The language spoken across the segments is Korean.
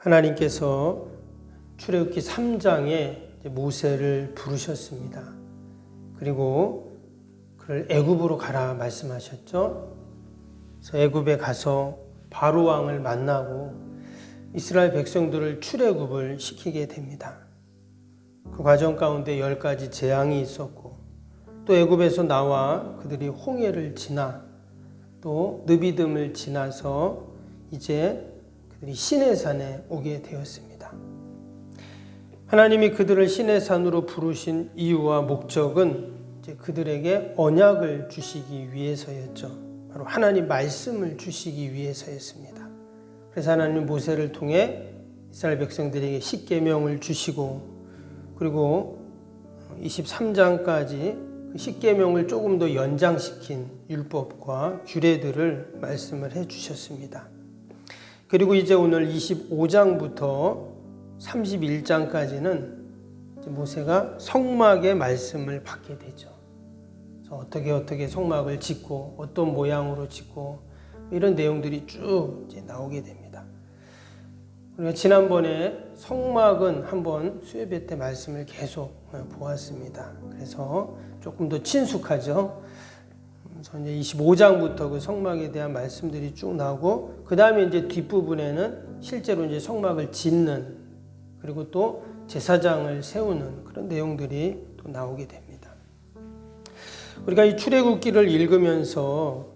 하나님께서 출애굽기 3장에 모세를 부르셨습니다. 그리고 그를 애굽으로 가라 말씀하셨죠. 그래서 애굽에 가서 바로 왕을 만나고 이스라엘 백성들을 출애굽을 시키게 됩니다. 그 과정 가운데 열 가지 재앙이 있었고 또 애굽에서 나와 그들이 홍해를 지나 또 느비듬을 지나서 이제 그들이 시내산에 오게 되었습니다. 하나님이 그들을 시내산으로 부르신 이유와 목적은 그들에게 언약을 주시기 위해서였죠. 바로 하나님 말씀을 주시기 위해서였습니다. 그래서 하나님 모세를 통해 이스라엘 백성들에게 십계명을 주시고 그리고 23장까지 그 십계명을 조금 더 연장시킨 율법과 규례들을 말씀을 해 주셨습니다. 그리고 이제 오늘 25장부터 31장까지는 모세가 성막의 말씀을 받게 되죠. 어떻게 어떻게 성막을 짓고 어떤 모양으로 짓고 이런 내용들이 쭉 나오게 됩니다. 우리가 지난번에 성막은 한번 수요배 때 말씀을 계속 보았습니다. 그래서 조금 더 친숙하죠. 그래서 이제 25장부터 그 성막에 대한 말씀들이 쭉 나오고 그 다음에 이제 뒷부분에는 실제로 이제 성막을 짓는 그리고 또 제사장을 세우는 그런 내용들이 또 나오게 됩니다. 우리가 이 출애굽기를 읽으면서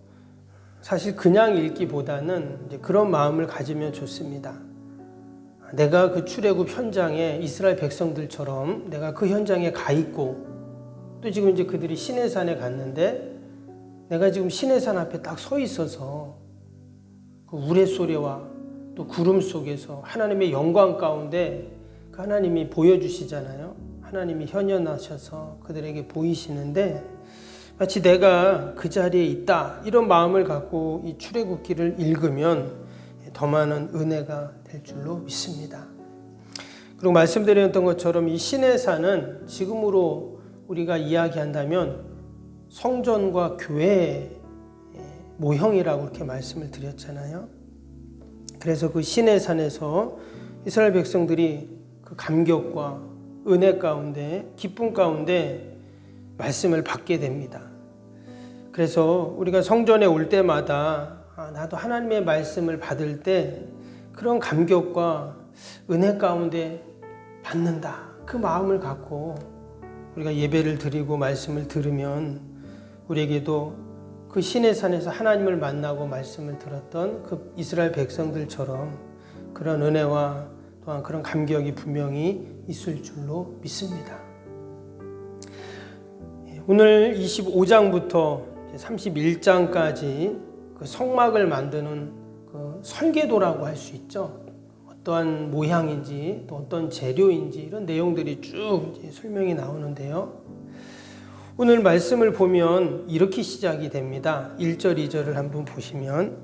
사실 그냥 읽기보다는 그런 마음을 가지면 좋습니다. 내가 그 출애굽 현장에 이스라엘 백성들처럼 내가 그 현장에 가 있고 또 지금 이제 그들이 시내산에 갔는데 내가 지금 시내산 앞에 딱 서 있어서 그 우레소리와 또 구름 속에서 하나님의 영광 가운데 그 하나님이 보여주시잖아요. 하나님이 현현하셔서 그들에게 보이시는데 마치 내가 그 자리에 있다 이런 마음을 갖고 이 출애굽기를 읽으면 더 많은 은혜가 될 줄로 믿습니다. 그리고 말씀드렸던 것처럼 이 시내산은 지금으로 우리가 이야기한다면 성전과 교회의 모형이라고 이렇게 말씀을 드렸잖아요. 그래서 그 시내산에서 이스라엘 백성들이 그 감격과 은혜 가운데 기쁨 가운데 말씀을 받게 됩니다. 그래서 우리가 성전에 올 때마다 아, 나도 하나님의 말씀을 받을 때 그런 감격과 은혜 가운데 받는다. 그 마음을 갖고 우리가 예배를 드리고 말씀을 들으면 우리에게도 그 신의 산에서 하나님을 만나고 말씀을 들었던 그 이스라엘 백성들처럼 그런 은혜와 또한 그런 감격이 분명히 있을 줄로 믿습니다. 오늘 25장부터 31장까지 그 성막을 만드는 그 설계도라고 할 수 있죠. 어떠한 모양인지 또 어떤 재료인지 이런 내용들이 쭉 설명이 나오는데요. 오늘 말씀을 보면 이렇게 시작이 됩니다. 1절, 2절을 한번 보시면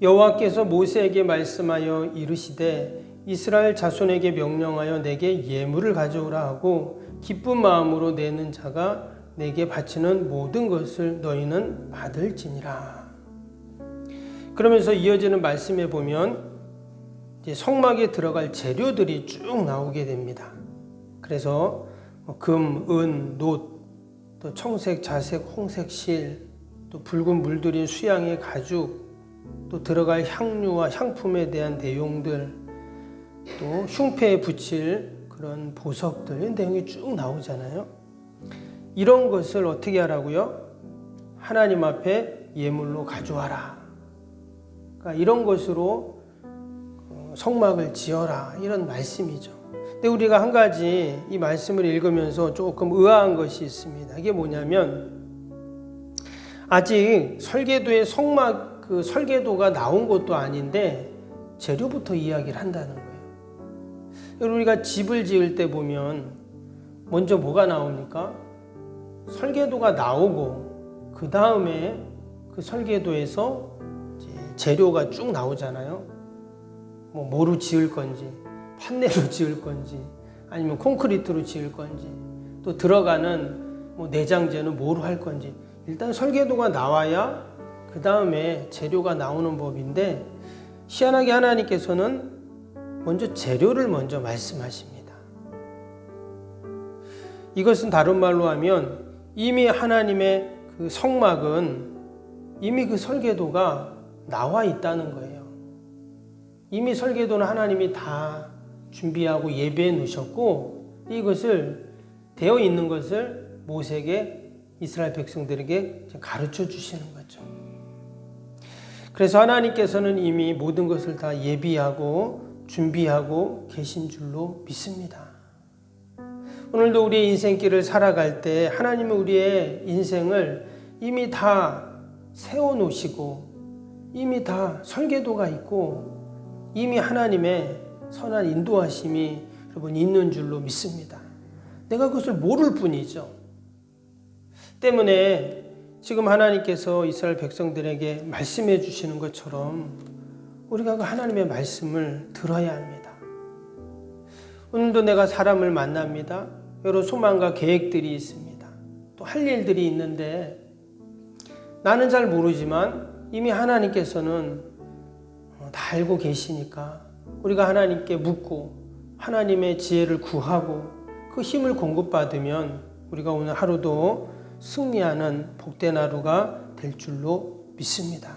여호와께서 모세에게 말씀하여 이르시되 이스라엘 자손에게 명령하여 내게 예물을 가져오라 하고 기쁜 마음으로 내는 자가 내게 바치는 모든 것을 너희는 받을지니라. 그러면서 이어지는 말씀에 보면 성막에 들어갈 재료들이 쭉 나오게 됩니다. 그래서 뭐 금, 은, 놋, 또 청색, 자색, 홍색 실, 또 붉은 물들인 수양의 가죽, 또 들어갈 향료와 향품에 대한 내용들, 또 흉패에 붙일 그런 보석들, 이런 내용이 쭉 나오잖아요. 이런 것을 어떻게 하라고요? 하나님 앞에 예물로 가져와라. 그러니까 이런 것으로 어, 성막을 지어라. 이런 말씀이죠. 근데 우리가 한 가지 이 말씀을 읽으면서 조금 의아한 것이 있습니다. 이게 뭐냐면 아직 설계도의 성막 그 설계도가 나온 것도 아닌데 재료부터 이야기를 한다는 거예요. 우리가 집을 지을 때 보면 먼저 뭐가 나옵니까? 설계도가 나오고 그 다음에 그 설계도에서 재료가 쭉 나오잖아요. 뭐 뭐로 지을 건지, 판넬로 지을 건지, 아니면 콘크리트로 지을 건지, 또 들어가는 뭐 내장재는 뭐로 할 건지 일단 설계도가 나와야 그 다음에 재료가 나오는 법인데 희한하게 하나님께서는 먼저 재료를 먼저 말씀하십니다. 이것은 다른 말로 하면 이미 하나님의 그 성막은 이미 그 설계도가 나와 있다는 거예요. 이미 설계도는 하나님이 다 준비하고 예배해 놓으셨고 이것을 되어 있는 것을 모세에게 이스라엘 백성들에게 가르쳐 주시는 거죠. 그래서 하나님께서는 이미 모든 것을 다 예비하고 준비하고 계신 줄로 믿습니다. 오늘도 우리의 인생길을 살아갈 때 하나님은 우리의 인생을 이미 다 세워 놓으시고 이미 다 설계도가 있고 이미 하나님의 선한 인도하심이 여러분 있는 줄로 믿습니다. 내가 그것을 모를 뿐이죠. 때문에 지금 하나님께서 이스라엘 백성들에게 말씀해 주시는 것처럼 우리가 그 하나님의 말씀을 들어야 합니다. 오늘도 내가 사람을 만납니다. 여러 소망과 계획들이 있습니다. 또 할 일들이 있는데 나는 잘 모르지만 이미 하나님께서는 다 알고 계시니까 우리가 하나님께 묻고 하나님의 지혜를 구하고 그 힘을 공급받으면 우리가 오늘 하루도 승리하는 복된 하루가 될 줄로 믿습니다.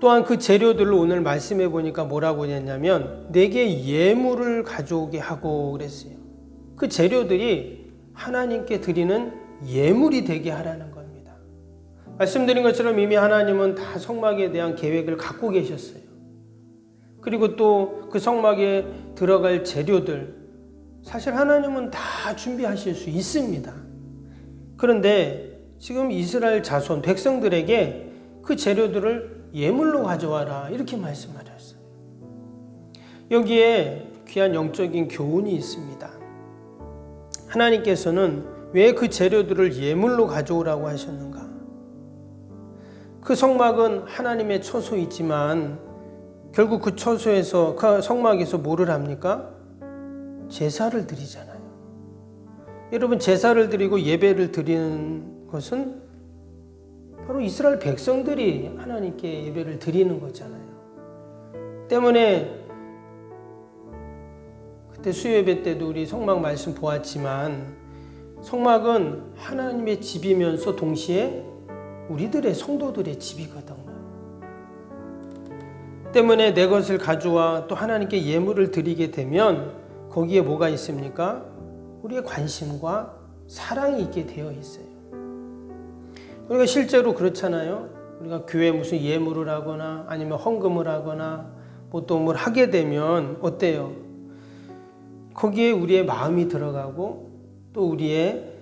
또한 그 재료들을 오늘 말씀해 보니까 뭐라고 했냐면 내게 예물을 가져오게 하고 그랬어요. 그 재료들이 하나님께 드리는 예물이 되게 하라는 겁니다. 말씀드린 것처럼 이미 하나님은 다 성막에 대한 계획을 갖고 계셨어요. 그리고 또 그 성막에 들어갈 재료들 사실 하나님은 다 준비하실 수 있습니다. 그런데 지금 이스라엘 자손 백성들에게 그 재료들을 예물로 가져와라 이렇게 말씀하셨어요. 여기에 귀한 영적인 교훈이 있습니다. 하나님께서는 왜 그 재료들을 예물로 가져오라고 하셨는가? 그 성막은 하나님의 처소이지만 결국 그 처소에서 그 성막에서 뭐를 합니까? 제사를 드리잖아요. 여러분 제사를 드리고 예배를 드리는 것은 바로 이스라엘 백성들이 하나님께 예배를 드리는 거잖아요. 때문에 그때 수요예배 때도 우리 성막 말씀 보았지만 성막은 하나님의 집이면서 동시에 우리들의 성도들의 집이거든요. 때문에 내 것을 가져와 또 하나님께 예물을 드리게 되면 거기에 뭐가 있습니까? 우리의 관심과 사랑이 있게 되어 있어요. 우리가 실제로 그렇잖아요. 우리가 교회 무슨 예물을 하거나 아니면 헌금을 하거나 뭐또뭘 하게 되면 어때요? 거기에 우리의 마음이 들어가고 또 우리의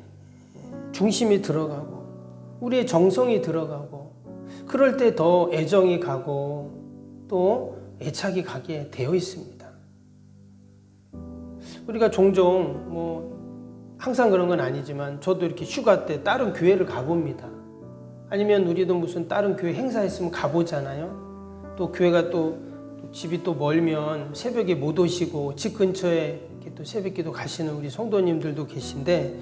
중심이 들어가고 우리의 정성이 들어가고 그럴 때 더 애정이 가고 또 애착이 가게 되어 있습니다. 우리가 종종 뭐 항상 그런 건 아니지만 저도 이렇게 휴가 때 다른 교회를 가봅니다. 아니면 우리도 무슨 다른 교회 행사 있으면 가보잖아요. 또 교회가 또 집이 또 멀면 새벽에 못 오시고 집 근처에 또 새벽기도 가시는 우리 성도님들도 계신데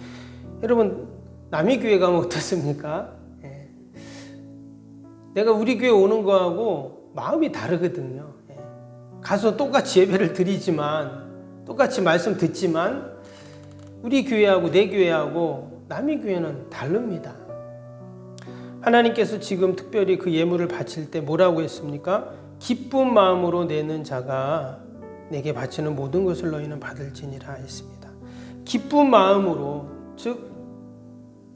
여러분 남의 교회 가면 어떻습니까? 예. 내가 우리 교회 오는 거하고 마음이 다르거든요. 예. 가서 똑같이 예배를 드리지만 똑같이 말씀 듣지만 우리 교회하고 내 교회하고 남의 교회는 다릅니다. 하나님께서 지금 특별히 그 예물을 바칠 때 뭐라고 했습니까? 기쁜 마음으로 내는 자가 내게 바치는 모든 것을 너희는 받을지니라 했습니다. 기쁜 마음으로 즉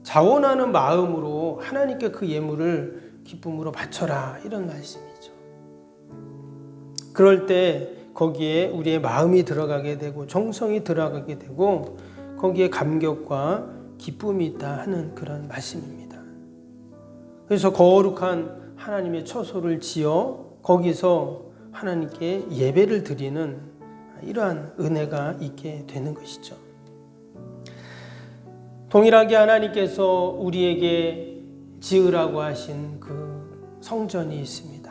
자원하는 마음으로 하나님께 그 예물을 기쁨으로 바쳐라 이런 말씀이죠. 그럴 때 거기에 우리의 마음이 들어가게 되고 정성이 들어가게 되고 거기에 감격과 기쁨이 있다 하는 그런 말씀입니다. 그래서 거룩한 하나님의 처소를 지어 거기서 하나님께 예배를 드리는 이러한 은혜가 있게 되는 것이죠. 동일하게 하나님께서 우리에게 지으라고 하신 그 성전이 있습니다.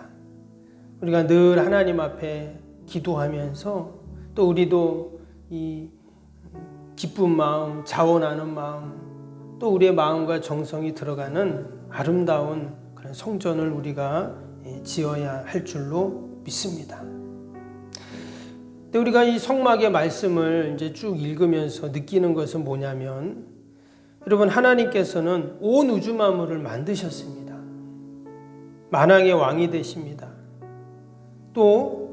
우리가 늘 하나님 앞에 기도하면서 또 우리도 이 기쁜 마음, 자원하는 마음, 또 우리의 마음과 정성이 들어가는 아름다운 그런 성전을 우리가 지어야 할 줄로 믿습니다. 근데 우리가 이 성막의 말씀을 이제 쭉 읽으면서 느끼는 것은 뭐냐면 여러분 하나님께서는 온 우주 만물을 만드셨습니다. 만왕의 왕이 되십니다. 또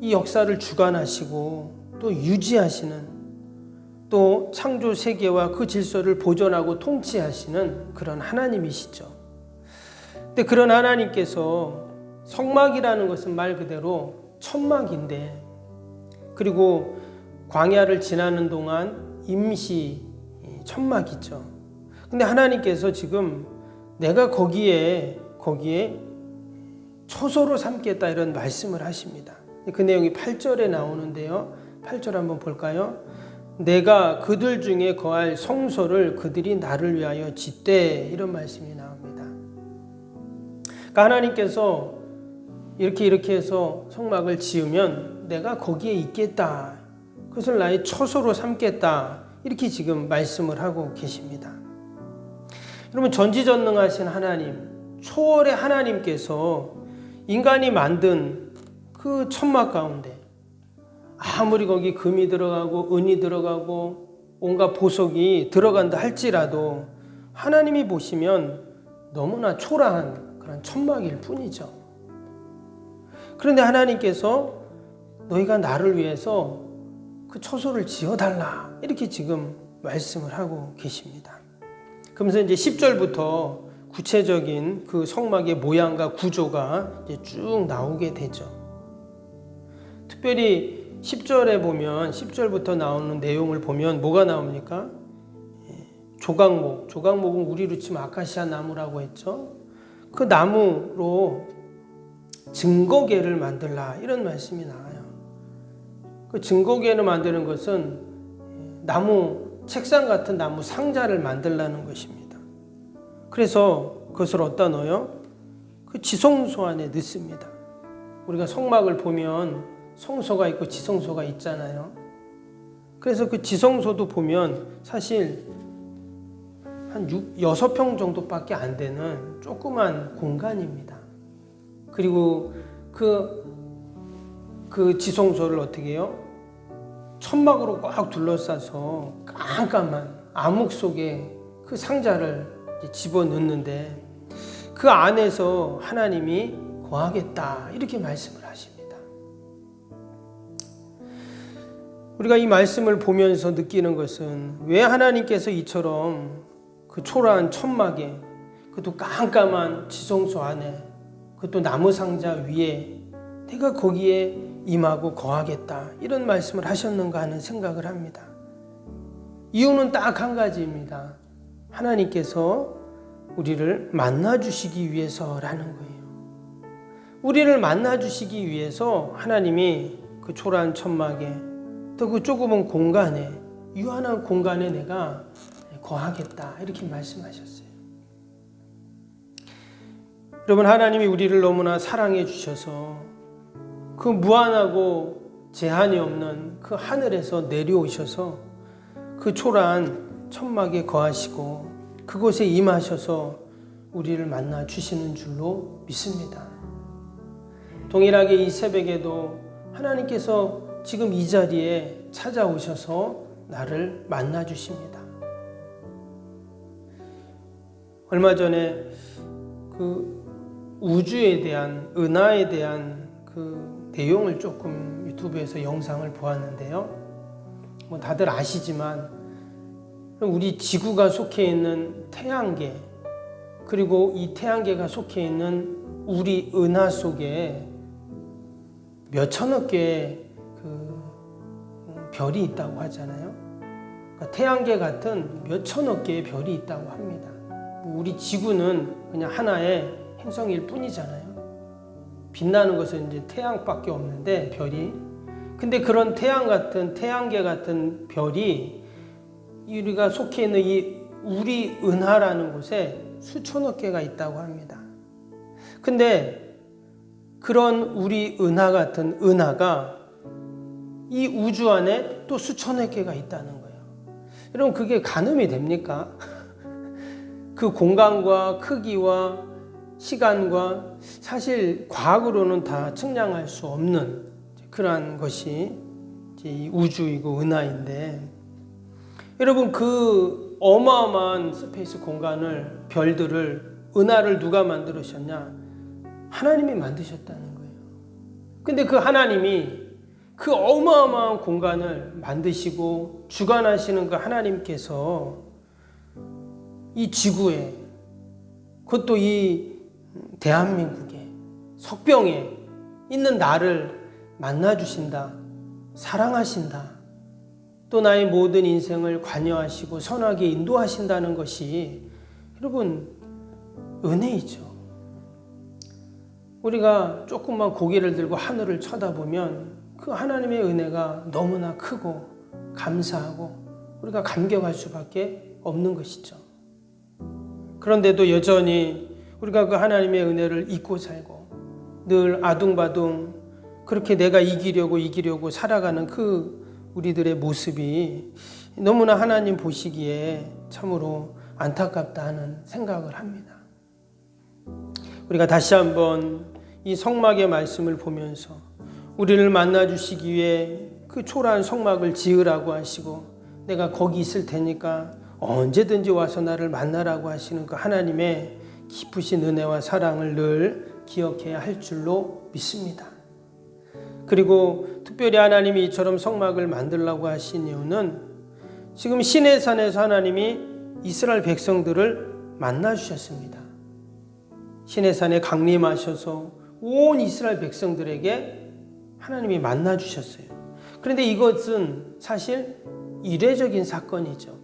이 역사를 주관하시고 또 유지하시는 또 창조 세계와 그 질서를 보존하고 통치하시는 그런 하나님이시죠. 근데 그런 하나님께서 성막이라는 것은 말 그대로 천막인데 그리고 광야를 지나는 동안 임시 천막이죠. 근데 하나님께서 지금 내가 거기에 거기에 초소로 삼겠다 이런 말씀을 하십니다. 그 내용이 8절에 나오는데요. 8절 한번 볼까요? 내가 그들 중에 거할 성소를 그들이 나를 위하여 짓되 이런 말씀이 나옵니다. 그러니까 하나님께서 이렇게 이렇게 해서 성막을 지으면 내가 거기에 있겠다. 그것을 나의 처소로 삼겠다. 이렇게 지금 말씀을 하고 계십니다. 여러분 전지전능하신 하나님, 초월의 하나님께서 인간이 만든 그 천막 가운데 아무리 거기 금이 들어가고 은이 들어가고 온갖 보석이 들어간다 할지라도 하나님이 보시면 너무나 초라한 그런 천막일 뿐이죠. 그런데 하나님께서 너희가 나를 위해서 그 처소를 지어달라 이렇게 지금 말씀을 하고 계십니다. 그러면서 이제 10절부터 구체적인 그 성막의 모양과 구조가 이제 쭉 나오게 되죠. 특별히 10절에 보면 10절부터 나오는 내용을 보면 뭐가 나옵니까? 예, 조각목, 조각목은 우리로 치면 아카시아 나무라고 했죠. 그 나무로 증거계를 만들라 이런 말씀이 나와요. 그 증거계를 만드는 것은 예, 나무 책상 같은 나무 상자를 만들라는 것입니다. 그래서 그것을 어디다 넣어요? 그 지성소 안에 넣습니다. 우리가 성막을 보면 성소가 있고 지성소가 있잖아요. 그래서 그 지성소도 보면 사실 한 6, 6평 정도밖에 안 되는 조그만 공간입니다. 그리고 그, 그 지성소를 어떻게 해요? 천막으로 꽉 둘러싸서 깜깜한 암흑 속에 그 상자를 집어 넣는데 그 안에서 하나님이 거하겠다 이렇게 말씀을 하십니다. 우리가 이 말씀을 보면서 느끼는 것은 왜 하나님께서 이처럼 그 초라한 천막에 그것도 깜깜한 지성소 안에 그것도 나무 상자 위에 내가 거기에 임하고 거하겠다 이런 말씀을 하셨는가 하는 생각을 합니다. 이유는 딱 한 가지입니다. 하나님께서 우리를 만나 주시기 위해서라는 거예요. 우리를 만나 주시기 위해서 하나님이 그 초라한 천막에 또 그 조그만 공간에 유한한 공간에 내가 거하겠다 이렇게 말씀하셨어요. 여러분 하나님이 우리를 너무나 사랑해 주셔서 그 무한하고 제한이 없는 그 하늘에서 내려오셔서 그 초라한 천막에 거하시고 그곳에 임하셔서 우리를 만나 주시는 줄로 믿습니다. 동일하게 이 새벽에도 하나님께서 지금 이 자리에 찾아오셔서 나를 만나 주십니다. 얼마 전에 그 우주에 대한 은하에 대한 그 내용을 조금 유튜브에서 영상을 보았는데요. 뭐 다들 아시지만 우리 지구가 속해 있는 태양계 그리고 이 태양계가 속해 있는 우리 은하 속에 몇 천억 개의 별이 있다고 하잖아요. 그러니까 태양계 같은 몇 천억 개의 별이 있다고 합니다. 뭐 우리 지구는 그냥 하나의 행성일 뿐이잖아요. 빛나는 것은 이제 태양밖에 없는데 별이 근데 그런 태양 같은 태양계 같은 별이 우리가 속해 있는 이 우리 은하라는 곳에 수천억 개가 있다고 합니다. 근데 그런 우리 은하 같은 은하가 이 우주 안에 또 수천억 개가 있다는 거예요. 여러분 그게 가늠이 됩니까? 그 공간과 크기와 시간과 사실 과학으로는 다 측량할 수 없는 그러한 것이 우주이고 은하인데 여러분 그 어마어마한 스페이스 공간을 별들을 은하를 누가 만들으셨냐? 하나님이 만드셨다는 거예요. 근데 그 하나님이 그 어마어마한 공간을 만드시고 주관하시는 그 하나님께서 이 지구에 그것도 이 대한민국에 석병에 있는 나를 만나 주신다. 사랑하신다. 또 나의 모든 인생을 관여하시고 선하게 인도하신다는 것이 여러분 은혜이죠. 우리가 조금만 고개를 들고 하늘을 쳐다보면 그 하나님의 은혜가 너무나 크고 감사하고 우리가 감격할 수밖에 없는 것이죠. 그런데도 여전히 우리가 그 하나님의 은혜를 잊고 살고 늘 아둥바둥 그렇게 내가 이기려고 이기려고 살아가는 그 우리들의 모습이 너무나 하나님 보시기에 참으로 안타깝다 하는 생각을 합니다. 우리가 다시 한번 이 성막의 말씀을 보면서 우리를 만나 주시기 위해 그 초라한 성막을 지으라고 하시고 내가 거기 있을 테니까 언제든지 와서 나를 만나라고 하시는 그 하나님의 깊으신 은혜와 사랑을 늘 기억해야 할 줄로 믿습니다. 그리고 특별히 하나님이 이처럼 성막을 만들라고 하신 이유는 지금 신의 산에서 하나님이 이스라엘 백성들을 만나 주셨습니다. 신의 산에 강림하셔서 온 이스라엘 백성들에게 하나님이 만나 주셨어요. 그런데 이것은 사실 이례적인 사건이죠.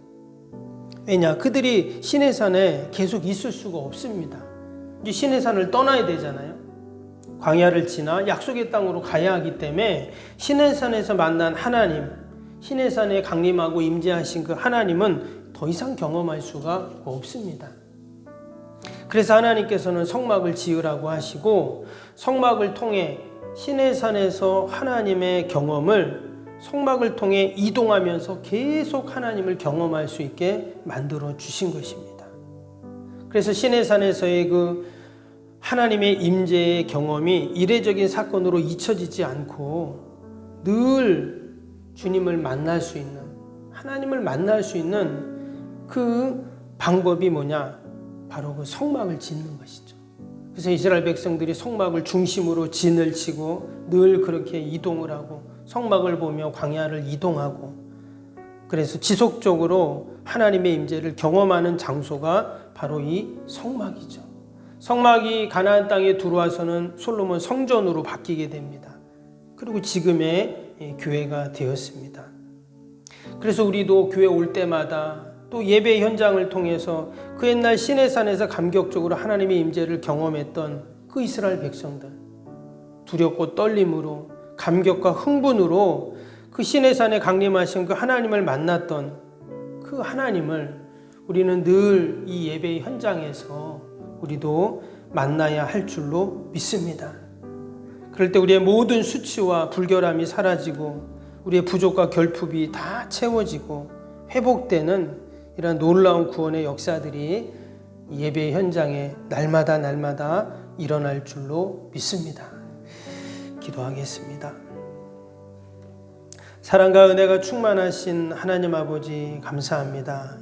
왜냐? 그들이 신의 산에 계속 있을 수가 없습니다. 이제 신의 산을 떠나야 되잖아요. 광야를 지나 약속의 땅으로 가야 하기 때문에 신의 산에서 만난 하나님, 신의 산에 강림하고 임재하신 그 하나님은 더 이상 경험할 수가 없습니다. 그래서 하나님께서는 성막을 지으라고 하시고 성막을 통해 신의 산에서 하나님의 경험을 성막을 통해 이동하면서 계속 하나님을 경험할 수 있게 만들어 주신 것입니다. 그래서 신의 산에서의 그 하나님의 임재의 경험이 이례적인 사건으로 잊혀지지 않고 늘 주님을 만날 수 있는 하나님을 만날 수 있는 그 방법이 뭐냐? 바로 그 성막을 짓는 것이죠. 그래서 이스라엘 백성들이 성막을 중심으로 진을 치고 늘 그렇게 이동을 하고 성막을 보며 광야를 이동하고 그래서 지속적으로 하나님의 임재를 경험하는 장소가 바로 이 성막이죠. 성막이 가나안 땅에 들어와서는 솔로몬 성전으로 바뀌게 됩니다. 그리고 지금의 교회가 되었습니다. 그래서 우리도 교회 올 때마다 또 예배 현장을 통해서 그 옛날 시내산에서 감격적으로 하나님의 임재를 경험했던 그 이스라엘 백성들 두렵고 떨림으로 감격과 흥분으로 그 시내산에 강림하신 그 하나님을 만났던 그 하나님을 우리는 늘 이 예배 현장에서 우리도 만나야 할 줄로 믿습니다. 그럴 때 우리의 모든 수치와 불결함이 사라지고 우리의 부족과 결핍이 다 채워지고 회복되는 이런 놀라운 구원의 역사들이 예배 현장에 날마다 날마다 일어날 줄로 믿습니다. 기도하겠습니다. 사랑과 은혜가 충만하신 하나님 아버지 감사합니다.